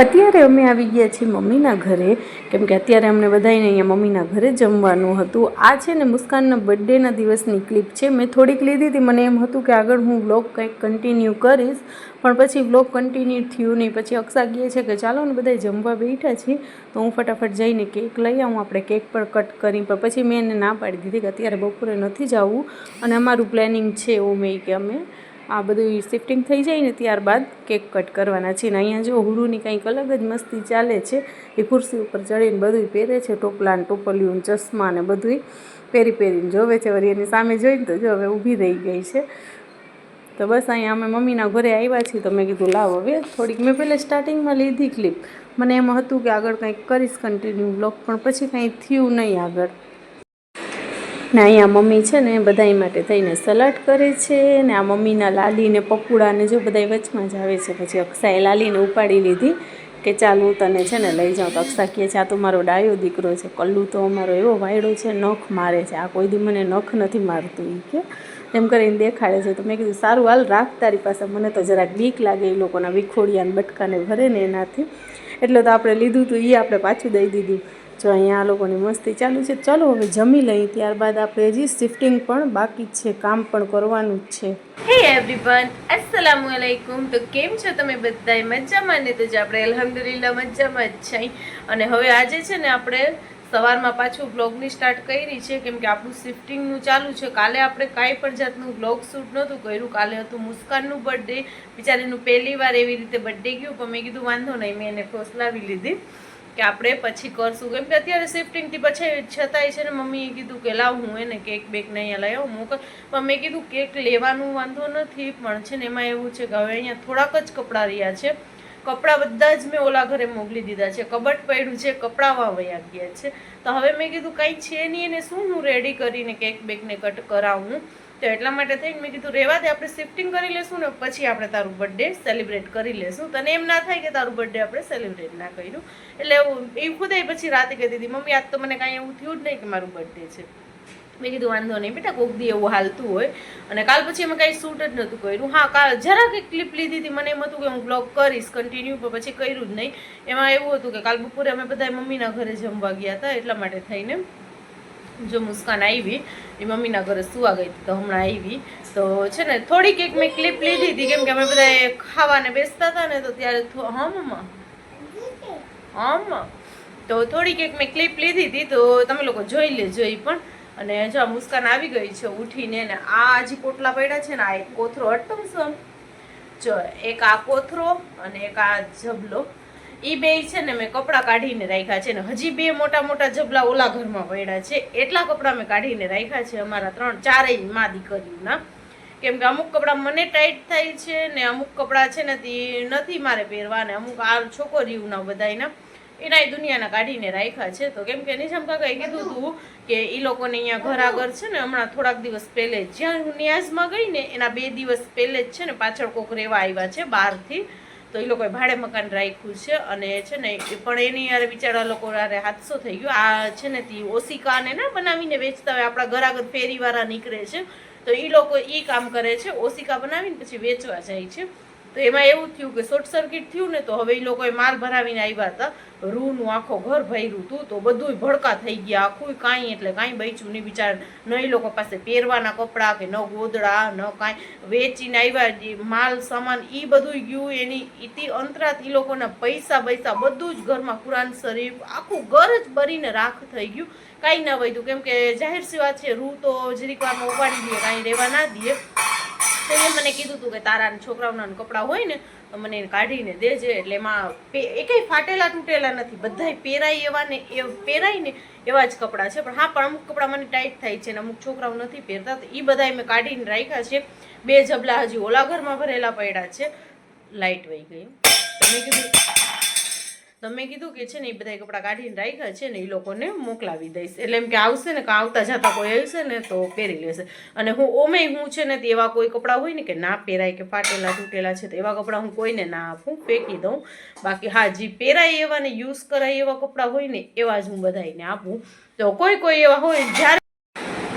અત્યારે અમે આવી ગયા છીએ મમ્મીના ઘરે. કેમ કે અત્યારે અમને બધાને અહીંયા મમ્મીના ઘરે જમવાનું હતું. આ છે ને મુસ્કાનના બર્થડેના દિવસની ક્લિપ છે. મેં થોડીક લીધી હતી. મને એમ હતું કે આગળ હું બ્લોગ કંઈક કન્ટિન્યુ કરીશ. પણ પછી બ્લોગ કન્ટિન્યુ થયું નહીં. પછી અક્ષા કહે છે કે ચાલો ને બધા જમવા બેઠા છીએ. તો હું ફટાફટ જઈને કેક લઈ આવું. આપણે કેક પર કટ કરી પણ પછી મેં એને ના પાડી દીધી કે અત્યારે બપોરે નથી જવું. અને અમારું પ્લાનિંગ છે એવું મેં કે અમે આ બધું શિફ્ટિંગ થઈ જાય ને ત્યારબાદ કેક કટ કરવાના છે ને અહીંયા જો હુરુની કંઈક અલગ જ મસ્તી ચાલે છે. એ ખુરશી ઉપર ચડીને બધું પહેરે છે ટોપલા ને ટોપલિયું ચશ્મા ને બધું પહેરી પહેરીને જોવે છે. વળી એની સામે જોઈને તો જો હવે ઊભી રહી ગઈ છે. તો બસ અહીંયા અમે મમ્મીના ઘરે આવ્યા છીએ તો મેં કીધું, લાવ હવે. થોડીક મેં પહેલાં સ્ટાર્ટિંગમાં લીધી ક્લિપ મને એમ હતું કે આગળ કંઈક કરીશ કન્ટિન્યુ બ્લોગ પણ પછી કંઈ થયું નહીં આગળ. ને અહીંયા મમ્મી છે ને બધાય માટે થઈને સલાડ કરે છે ને આ મમ્મીના લાલીને ને ને જો બધાય વચમાં જ આવે છે. પછી અક્ષાએ લાલીને ઉપાડી લીધી કે ચાલ હું તને છે ને લઈ જાઉં. તો અક્ષા કહે છે, આ તો મારો ડાયો દીકરો છે. કલ્લુ તો અમારો એવો વાયડો છે, નખ મારે છે. આ કોઈ દી મને નખ નથી મારતું. એ કે એમ કરીને દેખાડે છે. તો મેં કીધું, સારું, હાલ રાખ તારી પાસે. મને તો જરાક બીક લાગે એ લોકોના વિખોડિયાને બટકાને ભરે ને એનાથી. એટલે તો આપણે લીધું હતું એ આપણે પાછું દઈ દીધું. જો અહીંયા આ લોકોની મસ્તી ચાલુ છે, ચાલો હવે જમી લઈએ. ત્યારબાદ આપણે હજી શિફ્ટિંગ પણ બાકી છે, કામ પણ કરવાનું જ છે. હે એવરીવન અસલામુ અલૈકુમ તો કેમ છો તમે બધાય? મજામાં ને? તો જ આપણે અલહમદુલિલ્લાહ મજામાં જ છે અને હવે આજે છે ને આપણે સવારમાં પાછું બ્લોગની સ્ટાર્ટ કરી છે, કેમ કે આપણું શિફ્ટિંગનું ચાલુ છે. કાલે આપણે કાંઈ પણ જાતનું બ્લોગ શૂટ નહોતું કર્યું. કાલે હતું મુસ્કાનનું બર્થડે બિચારીનું પહેલી વાર એવી રીતે બર્થડે ગયું, પણ મેં કીધું વાંધો નહીં, મેં એને ફોસલાવી લીધી. કે આપણે પછી કરશું. કેમ કે અત્યારે શિફ્ટિંગથી પછી છતાંય છે ને મમ્મીએ કીધું કે લાવ હું એને કેક બેક ને અહીંયા લઈ આવું મોકલ પણ મેં કીધું કેક લેવાનું વાંધો નથી, પણ છે ને એમાં એવું છે કે હવે અહીંયા થોડાક જ કપડાં રહ્યા છે. કપડાં બધા જ મેં ઓલા ઘરે મોકલી દીધા છે. કબટ પડ્યું છે, કપડાં વયા ગયા છે. તો હવે મેં કીધું કંઈ છે નહીં, એને શું હું રેડી કરીને કેક બેકને કટ કરાવું? તો એટલા માટે થઈને મેં કીધું, રહેવા દે, આપણે શિફ્ટિંગ કરી લેશું ને, પછી આપણે તારું બર્થડે સેલિબ્રેટ કરી લેશું. તને એમ ના થાય કે તારું બર્થડે આપણે સેલિબ્રેટ ના કર્યું. એટલે એ ખુદે પછી રાતે કહેતી હતી મમ્મી, આજ તો મને કાંઈ એવું થયું જ નહીં કે મારું બર્થડે છે. મેં કીધું, વાંધો નહીં બેટા, કોક દી એવું હાલતું હોય. અને કાલ પછી અમે કાંઈ શૂટ જ નહોતું કર્યું. હા, કાલ જરાક એક ક્લિપ લીધી હતી, મને એમ હતું કે હું બ્લોગ કરીશ કન્ટિન્યુ પણ પછી કર્યું જ નહીં. એમાં એવું હતું કે કાલ બપોરે અમે બધા મમ્મીના ઘરે જમવા ગયા હતા, એટલા માટે થઈને. જો મુસ્કાન આવી, એ મમ્મીના ઘરે સુવા ગઈ હતી, તો હમણાં આવી. તો છે ને, થોડીક એક મેં ક્લિપ લીધી હતી, કેમ કે અમે બધા ખાવાને બેસતા હતા ને, તો ત્યારે હા, મમ્મા? હા તો થોડીક એક મેં ક્લિપ લીધી હતી, તો તમે લોકો જોઈ લેજો એ પણ. અને જો આ મુસ્કાન આવી ગઈ છે, ઉઠીને, ને આ હજી પોટલા પડ્યા છે ને, આ એક કોથરો અટમ સમ જો, એક આ કોથરો અને એક આ જબલો ઈ બે છે ને મેં કપડાં કાઢીને રાખ્યા છે ને હજી બે મોટા મોટા જબલા ઓલા ઘરમાં પડ્યા છે. એટલા કપડાં મેં કાઢીને રાખ્યા છે અમારા ત્રણ ચારેયમાં દીકરીઓના. કેમ કે અમુક કપડાં મને ટાઈટ થાય છે ને અમુક કપડાં છે ને તે નથી મારે પહેરવા ને અમુક આ છોકરીઓના બધાયના. એના દુનિયાના કાઢીને રાખ્યા છે. તો કેમ કે નિજામ કાકાએ કીધું હતું કે એ લોકોને અહીંયા ઘર આગળ છે ને હમણાં થોડાક દિવસ પહેલે જ જ્યાં હું ન્યાઝમાં ગઈ ને એના બે દિવસ પહેલે જ છે ને પાછળ કોક રહેવા આવ્યા છે બહારથી. તો એ લોકોએ ભાડે મકાન રાખ્યું છે અને છે ને પણ એની યાર બિચારા લોકો યારે હાદસો થઈ ગયો. આ છે ને તે ઓસિકાને ના બનાવીને વેચતા હોય, આપણા ઘર આગળ ફેરીવાળા નીકળે છે. તો એ લોકો એ કામ કરે છે ઓસિકા બનાવીને પછી વેચવા જાય છે. તો એમાં એવું થયું કે શોર્ટ સર્કિટ થયું ને તો હવે એ લોકોએ માલ ભરાવીને આવ્યા હતા. રૂનું આખો ઘર ભર્યું હતું તો બધુંય ભડકા થઈ ગયા. આખું કાંઈ એટલે કાંઈ બચ્યું નહીં બિચાર. ન એ લોકો પાસે પહેરવાના કપડાં કે ન ગોદડા, ન કાંઈ. વેચીને આવ્યા માલ, સામાન એ બધું ગયું. એની ઇતિ અંતરાત એ લોકોના પૈસા પૈસા બધું જ ઘરમાં કુરાન શરીફ, આખું ઘર જ ભરીને રાખ થઈ ગયું. કાંઈ ના વધ્યું. કેમ કે જાહેર સી છે, રૂ તો જરીક વારમાં ઉપાડી દે કાંઈ રહેવા ના દે તો એ મને કીધું હતું કે તારા છોકરાઓના કપડાં હોય ને, તો મને એને કાઢીને દેજે. એટલે એમાં એકેય ફાટેલા તૂટેલા નથી. બધાય પહેરાય એવા ને, એ પહેરાય ને એવા જ કપડાં છે. પણ હા, પણ અમુક કપડાં મને ટાઈટ થાય છે ને અમુક છોકરાઓ નથી પહેરતા. તો એ બધાય મેં કાઢીને રાખ્યા છે. બે જબલા હજી ઓલા ઘરમાં ભરેલા પડ્યા છે. લાઇટ વહી ગઈ. મેં કીધું તો મેં કીધું કે છે ને એ બધા કપડાં કાઢીને રાખ્યા છે ને એ લોકોને મોકલાવી દઈશ. એટલે એમ કે આવશે ને, કે આવતા જતા કોઈ આવશે ને તો પહેરી લેશે. અને હું ઓમે હું છે ને એવા કોઈ કપડાં હોય ને કે ના પહેરાય કે ફાટેલા તૂટેલા છે તો એવા કપડાં હું કોઈને ના આપું, ફેંકી દઉં. બાકી હા, જે પહેરાય એવા ને યુઝ કરાય એવા કપડાં હોય ને એવા જ હું બધાને આપું. તો કોઈ કોઈ એવા હોય જ્યારે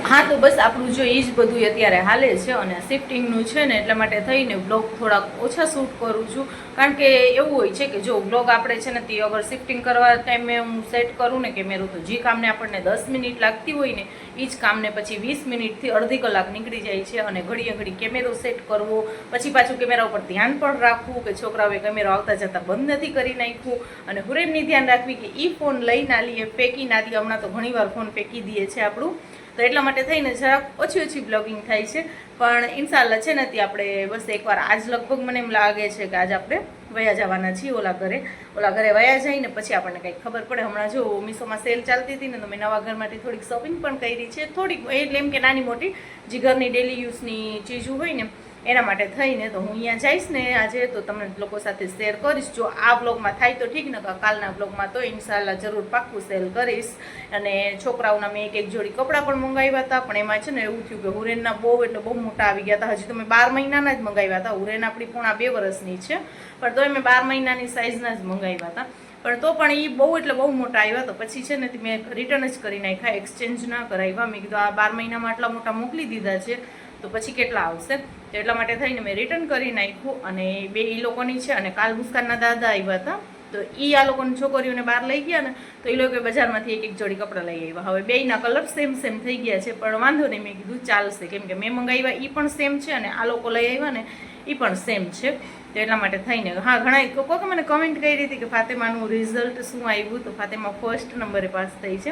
હા, તો બસ આપણું જો એ જ બધું અત્યારે હાલે છે અને શિફ્ટિંગનું છે ને, એટલા માટે થઈને બ્લોગ થોડાક ઓછા શૂટ કરું છું. કારણ કે એવું હોય છે કે જો બ્લોગ આપણે છે ને, તે અગર શિફ્ટિંગ કરવા ટાઈમે હું સેટ કરું ને કેમેરો તો જે કામને આપણને દસ મિનિટ લાગતી હોય ને એ જ કામને પછી વીસ મિનિટથી અડધી કલાક નીકળી જાય છે અને ઘડીએ ઘડી કેમેરો સેટ કરવો, પછી પાછું કેમેરા ઉપર ધ્યાન પણ રાખવું કે છોકરાઓએ કેમેરો આવતા જતાં બંધ નથી કરી નાખ્યું. અને હુરેમની ધ્યાન રાખવી કે એ ફોન લઈ ના લઈએ ફેંકી ના દઈએ હમણાં તો ઘણીવાર ફોન ફેંકી દઈએ છે આપણું. તો એટલા માટે થઈને જરાક ઓછી ઓછી બ્લોગિંગ થાય છે. પણ ઇન્શાલ્લા છે ને તે આપણે બસ એકવાર આજ લગભગ મને એમ લાગે છે કે આજ આપણે વયા જવાના છીએ ઓલા ઘરે. ઓલા ઘરે વયા જઈને પછી આપણને કંઈક ખબર પડે. હમણાં જો મીશોમાં સેલ ચાલતી હતી ને તો મેં નવા ઘરમાંથી થોડીક શોપિંગ પણ કરી છે. થોડીક, એટલે એમ કે નાની મોટી, જે ઘરની ડેલી યુઝની ચીજો હોય ને એના માટે થઈને તો હું અહીંયા જઈશ ને આજે તો તમને લોકો સાથે શેર કરીશ. જો આ બ્લોગમાં થાય તો ઠીક ને કાલના બ્લોગમાં તો ઇન્શાલ્લાહ જરૂર પાક્કું સેલ કરીશ. અને છોકરાઓના મેં એક એક જોડી કપડાં પણ મંગાવ્યા હતા, પણ એમાં છે ને એવું થયું કે હુરેનના બહુ એટલે બહુ મોટા આવી ગયા હતા. હજી તો મેં બાર મહિનાના જ મંગાવ્યા હતા. હુરેન આપણી પૂણા બે વર્ષની છે, પણ તોય મેં બાર મહિનાની સાઇઝના જ મંગાવ્યા હતા. પણ તો પણ એ બહુ એટલે બહુ મોટા આવ્યા તો પછી છે ને મેં રિટર્ન જ કરી નાખ્યા એક્સચેન્જ ના કરાવ્યા. મેં કીધું આ બાર મહિનામાં આટલા મોટા મોકલી દીધા છે. તો પછી કેટલા આવશે? તો એટલા માટે થઈને મેં રિટર્ન કરી નાખ્યું અને બે એ લોકોની છે અને કાલ મુસ્કાનના દાદા આવ્યા હતા. તો એ આ લોકોની છોકરીઓને બહાર લઈ ગયા ને, તો એ લોકો બજારમાંથી એક એક જોડી કપડાં લઈ આવ્યા હવે બેયના કલર સેમ સેમ થઈ ગયા છે, પણ વાંધો નહીં, મેં કીધું ચાલશે. કેમ કે મેં મંગાવ્યા એ પણ સેમ છે અને આ લોકો લઈ આવ્યા ને એ પણ સેમ છે. તો એટલા માટે થઈને, હા, ઘણા કોકે મને કમેન્ટ કરી હતી કે ફાતેમાનું રિઝલ્ટ શું આવ્યું તો ફાતેમા ફર્સ્ટ નંબરે પાસ થઈ છે.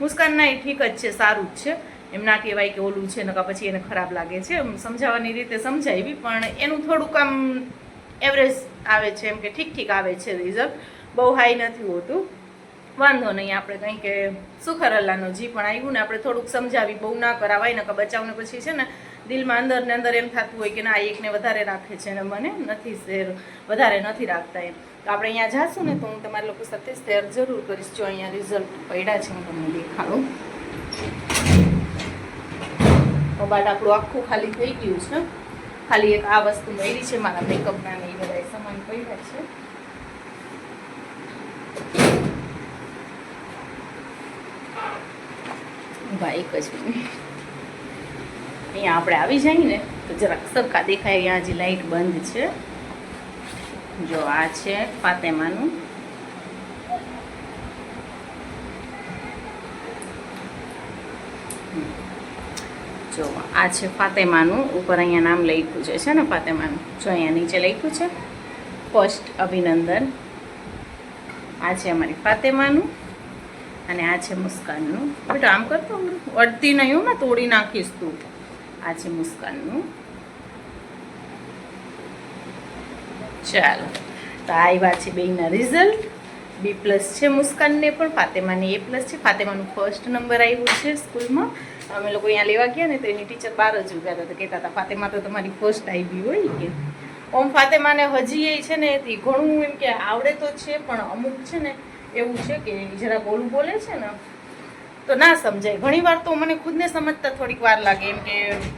મુસ્કાનના એ ઠીક જ છે, સારું જ છે. એમ ના કહેવાય કે ઓલું છે નકા પછી એને ખરાબ લાગે છે. એમ સમજાવવાની રીતે સમજાવી, પણ એનું થોડુંક આમ એવરેજ આવે છે, એમ કે ઠીક ઠીક આવે છે રિઝલ્ટ બહુ હાઈ નથી હોતું. વાંધો નહીં, આપણે કંઈ કે સુખર અલ્લાહનો જી પણ આવ્યું ને, આપણે થોડુંક સમજાવી, બહુ ના કરાવાય નકા બચાવને પછી છે ને, દિલમાં અંદર ને અંદર એમ થતું હોય કે ના એકને વધારે રાખે છે ને, મને નથી શેર, વધારે નથી રાખતા એમ. તો આપણે અહીંયા જાશું ને, તો હું તમારા લોકો સાથે શેર જરૂર કરીશ, જો અહીંયા રિઝલ્ટ પડ્યા છે, હું તમને દેખાડું. કબાટ આપણું આખું ખાલી થઈ ગયું છે. ખાલી એક આ વસ્તુ મળી છે, મારા મેકઅપના ને એ બધા સામાન પડ્યા છે. ભાઈ એક જ અહીંયા આપણે આવી જઈએ ને, તો જરાક સરખા દેખાય, અહીંયા હજી લાઈટ બંધ છે. જો આ છે ફાતેમાનું. જો, આ છે ફાતેમાનું. ઉપર અહીંયા નામ લખ્યું છે છે ને ફાતેમાનું. જો અહીંયા નીચે લખ્યું છે ફર્સ્ટ અભિનંદન. આ છે અમારી ફાતેમાનું અને આ છે મુસ્કાનનું. બેટા, આમ કરતો અડતી નહીં હું ને, તોડી નાખીશ તું. આ છે મુસ્કાનનું. ચાલો, તો આવ્યા છે બેના રિઝલ્ટ બી પ્લસ છે મુસ્કાનને પણ, ફાતેમાને એ પ્લસ છે. ફાતેમાનું ફર્સ્ટ નંબર આવ્યું છે સ્કૂલમાં. અમે લોકો અહીંયા લેવા ગયા ને તો એની ટીચર બહાર જ ઊભા હતા તો કહેતા હતા, ફાતેમા તો તમારી ફર્સ્ટ આવી હોય કે ઓમ ફાતેમાને હજી એ છે ને એથી ઘણું એમ કે આવડે તો છે, પણ અમુક છે ને એવું છે કે જરા બોલું બોલે છે ને, તો ના સમજાય. ઘણી વાર તો મને ખુદને સમજતા થોડીક વાર લાગે એમ કે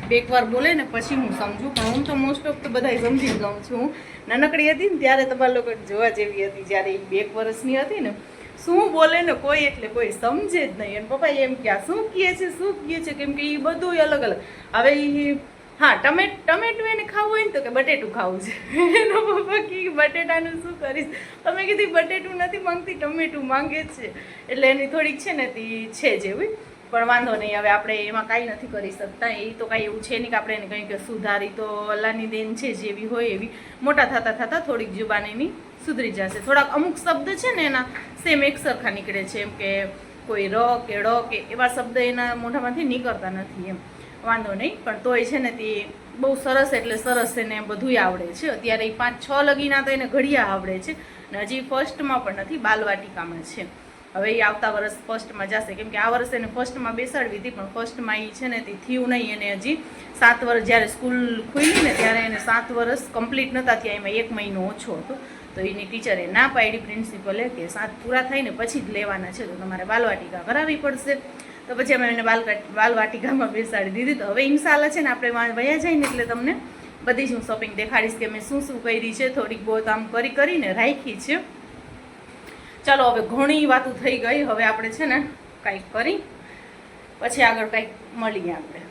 બે એક વાર બોલે ને પછી હું સમજું, પણ હું તો મોસ્ટ ઓફ તો બધા સમજી ગઉં છું. નાનકડી હતી ને ત્યારે તમારા લોકો જોવા જેવી હતી, જ્યારે એ બે વર્ષની હતી ને શું બોલે ને કોઈ એટલે કોઈ સમજે જ નહીં. અને પપ્પા એમ કે શું કહે છે? શું કહે છે? કેમ કે એ બધું અલગ અલગ. હવે એ હા, ટમેટ, ટમેટું એને ખાવું હોય ને તો કે બટેટું ખાવું છે. એનો પપ્પા કે બટેટાનું શું કરીશ? તમે કીધું બટેટું નથી માંગતી, ટમેટું માંગે છે. એટલે એની થોડીક છે ને તે છે જેવી પણ વાંધો નહીં, હવે આપણે એમાં કાંઈ નથી કરી શકતા. એ તો કાંઈ એવું છે નહીં કે આપણે એને કંઈ કે સુધારી તો અલ્લાહની દેન છે જેવી હોય એવી. મોટા થતાં થતાં થોડીક જુબાન એની સુધરી જશે. થોડાક અમુક શબ્દ છે ને એના સેમ એક સરખા નીકળે છે. એમ કે કોઈ ર કે ડ કે એવા શબ્દ એના મોઢામાંથી નીકળતા નથી એમ. વાંધો નહીં, પણ તોય છે ને તે બહુ સરસ એટલે સરસ એને બધુંય આવડે છે. અત્યારે એ પાંચ છ લગીના તો એને ઘડિયા આવડે છે. ને હજી ફર્સ્ટમાં પણ નથી, બાલવાટિકામાં છે. હવે એ આવતા વર્ષ ફર્સ્ટમાં જશે. કેમ કે આ વર્ષે એને ફર્સ્ટમાં બેસાડવી હતી, પણ ફર્સ્ટમાં એ છે ને તે થયું નહીં. એને હજી સાત વર્ષ જ્યારે સ્કૂલ ખુલી ને ત્યારે એને સાત વર્ષ કમ્પ્લીટ નહોતા ત્યાં એમાં એક મહિનો ઓછો હતો. તો એની ટીચરે ના પાડી પ્રિન્સિપલે કે સાત પૂરા થઈને પછી જ લેવાના છે, તો તમારે બાલવાટિકા કરાવવી પડશે. તો પછી અમે એને બાલ બાલવાટિકામાં બેસાડી દીધી. તો હવે ઇન્શાલ્લાહ છે ને, આપણે વયા જઈને એટલે તમને બધી જ હું શોપિંગ દેખાડીશ કે મેં શું શું કરી છે, થોડીક બહુ આમ કરી કરીને રાખી છે. ચાલો, હવે ઘણી વાતો થઈ ગઈ. હવે આપણે છે ને કાંઈક કરી, પછી આગળ કંઈક મળીએ આપણે.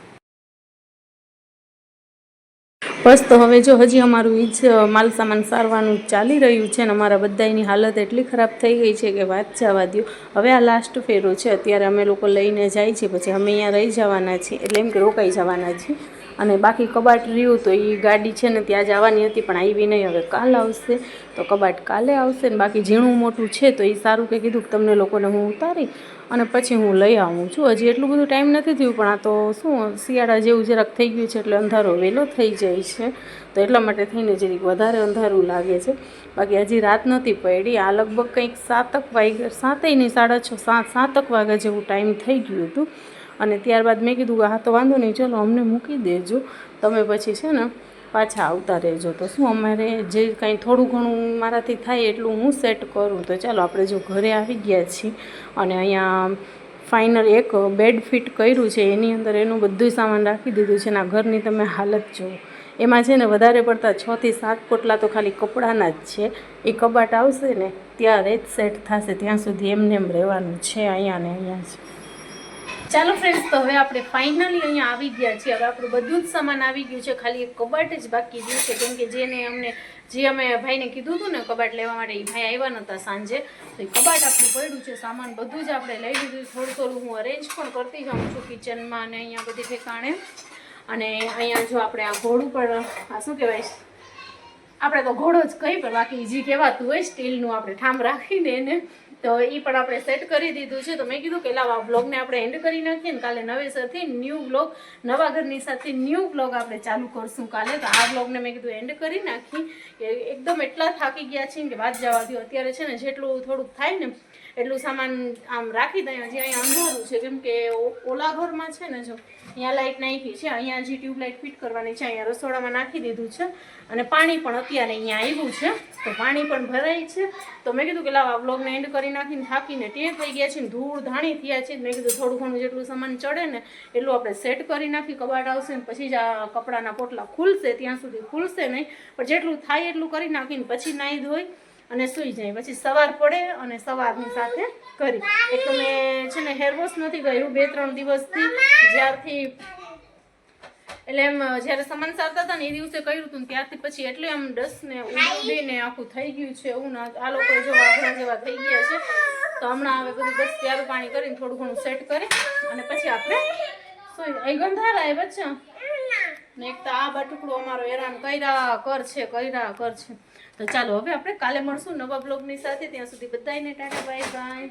બસ, તો હવે જો હજી અમારું એ જ માલ સામાન સારવાનું ચાલી રહ્યું છે અને અમારા બધાની હાલત એટલી ખરાબ થઈ ગઈ છે કે વાત જવા દો હવે આ લાસ્ટ ફેરો છે, અત્યારે અમે લોકો લઈને જાય છે, પછી અમે અહીંયા રહી જવાના છીએ. એટલે એમ કે રોકાઈ જવાના છીએ. અને બાકી કબાટ રહ્યું તો એ ગાડી છે ને ત્યાં જવાની હતી, પણ આવી નહીં. હવે કાલ આવશે, તો કબાટ કાલે આવશે ને બાકી ઝીણું મોટું છે તો એ સારું કે કીધું કે તમને લોકોને હું ઉતારી અને પછી હું લઈ આવું. છું હજી એટલું બધું ટાઈમ નથી થયું, પણ આ તો શું, શિયાળા જેવું જરાક થઈ ગયું છે એટલે અંધારો વહેલો થઈ જાય છે. તો એટલા માટે થઈને જરીક વધારે અંધારું લાગે છે. બાકી હજી રાત નથી પડી, આ લગભગ કંઈક સાતક વાગ્યા સાતેય નહીં સાડા છ, સાત, સાતક વાગ્યા જેવું ટાઈમ થઈ ગયું હતું. અને ત્યારબાદ મેં કીધું હા, તો વાંધો નહીં, ચલો અમને મૂકી દેજો. તમે પછી છે ને પાછા આવતા રહેજો. તો શું અમારે જે કાંઈ થોડું ઘણું મારાથી થાય એટલું હું સેટ કરું. તો ચાલો, આપણે જો ઘરે આવી ગયા છીએ અને અહીંયા ફાઇનલ એક બેડ ફિટ કર્યું છે. એની અંદર એનું બધું સામાન રાખી દીધું છે અને ઘરની તમે હાલત જુઓ. એમાં છે ને વધારે પડતા છથી સાત પોટલા તો ખાલી કપડાના જ છે. એ કબાટ આવશે ને ત્યારે જ સેટ થશે. ત્યાં સુધી એમને એમ રહેવાનું છે, અહીંયા ને અહીંયા જ. ચાલો ફ્રેન્ડ્સ તો હવે આપણે ફાઇનલી અહીંયા આવી ગયા છીએ. હવે આપણું બધું જ સામાન આવી ગયું છે. ખાલી એક કબાટ જ બાકી ગયું છે. કેમ કે જેને અમને, જે અમે ભાઈને કીધું હતું ને, કબાટ લેવા માટે એ ભાઈ આવ્યા નહોતા સાંજે. તો એ કબાટ આપણું પડ્યું છે. સામાન બધું જ આપણે લઈ લીધું થોડું થોડું હું અરેન્જ પણ કરતી જાઉં છું કિચનમાં અને અહીંયા બધી ઠેકાણે. અને અહીંયા જો આપણે આ ઘોડું પણ આ શું કહેવાય? આપણે તો ઘોડો જ કહી પણ બાકી જે કહેવાતું હોય સ્ટીલનું આપણે ઠામ રાખીને એને તો એ પણ આપણે સેટ કરી દીધું છે. તો મેં કીધું કે લાવ આ બ્લોગને આપણે એન્ડ કરી નાખીએ ને કાલે નવેસરથી ન્યૂ બ્લોગ નવા ઘરની સાથે ન્યૂ બ્લોગ આપણે ચાલુ કરશું કાલે. તો આ બ્લોગને મેં કીધું એન્ડ કરી નાખી. કે એકદમ એટલા થાકી ગયા છીએ કે વાત જવા દો અત્યારે છે ને જેટલું થોડુંક થાય ને એટલું સામાન આમ રાખી દઈએ. હજી અહીંયા અંધારું છે. કેમ કે ઓલા ઘરમાં છે ને જો, અહીંયા લાઇટ નાખી છે. અહીંયા હજી ટ્યુબલાઇટ ફિટ કરવાની છે, અહીંયા રસોડામાં નાખી દીધું છે. અને પાણી પણ અત્યારે અહીંયા આવ્યું છે. તો પાણી પણ ભરાય છે. તો મેં કીધું કે લાવ આ બ્લોગને એન્ડ કરી નાખીને થાકીને ટેક થઈ ગયા છે ને ધૂળ ધાણી થયા છે. મેં કીધું થોડું ઘણું જેટલું સામાન ચડે ને એટલું આપણે સેટ કરી નાખી. કબાટ આવશે ને પછી જ આ કપડાના પોટલા ખુલશે. ત્યાં સુધી ખુલશે નહીં. પણ જેટલું થાય એટલું કરી નાખીને પછી નાહી ધોઈ અને સૂઈ જાય. પછી સવાર પડે અને સવારની સાથે કરી. એક મેં છે ને હેરવોશ નથી કર્યું બે, ત્રણ દિવસથી જ્યારથી એટલે એમ જ્યારે સમાન સારતા હતા ને એ દિવસે કર્યું હતું ત્યારથી પછી એટલે એમ ડસને ઉડીને આખું થઈ ગયું છે એવું ના આ લોકો જો વાઘરા જેવા થઈ ગયા છે. તો હમણાં હવે બધું બસ ત્યારે પાણી કરીને થોડું ઘણું સેટ કરી અને પછી આપણે સોઈ અહીં ગંધારા એ બચ્ચા? ને એક તો આ બટુકડું અમારો હેરાન કર્યા કર છે કર્યા કર છે તો ચાલો, હવે આપણે કાલે મળશું નવા બ્લોગની સાથે. ત્યાં સુધી બધાને ટાટા, બાય બાય.